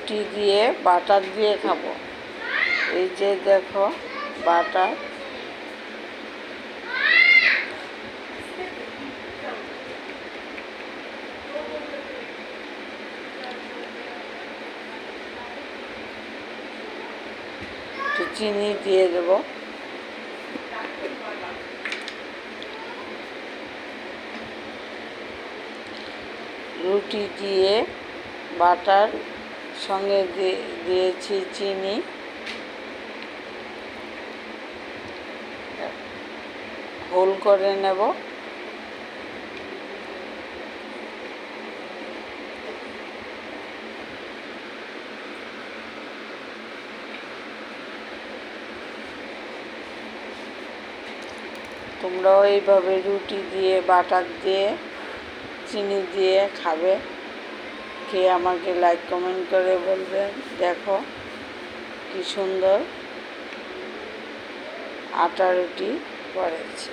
রুটি দিয়ে বাটার দিয়ে খাব। এই যে দেখো বাটার চিনি দিয়ে দেবো। রুটি দিয়ে বাটার সঙ্গে দিয়ে- দিয়েছি চিনি। হোল করে নেব। তোমরাও এইভাবে রুটি দিয়ে, বাটার দিয়ে, চিনি দিয়ে খাবে। খেয়ে আমাকে লাইক কমেন্ট করে বলবেন দেখো কি সুন্দর আটা রুটি করেছি।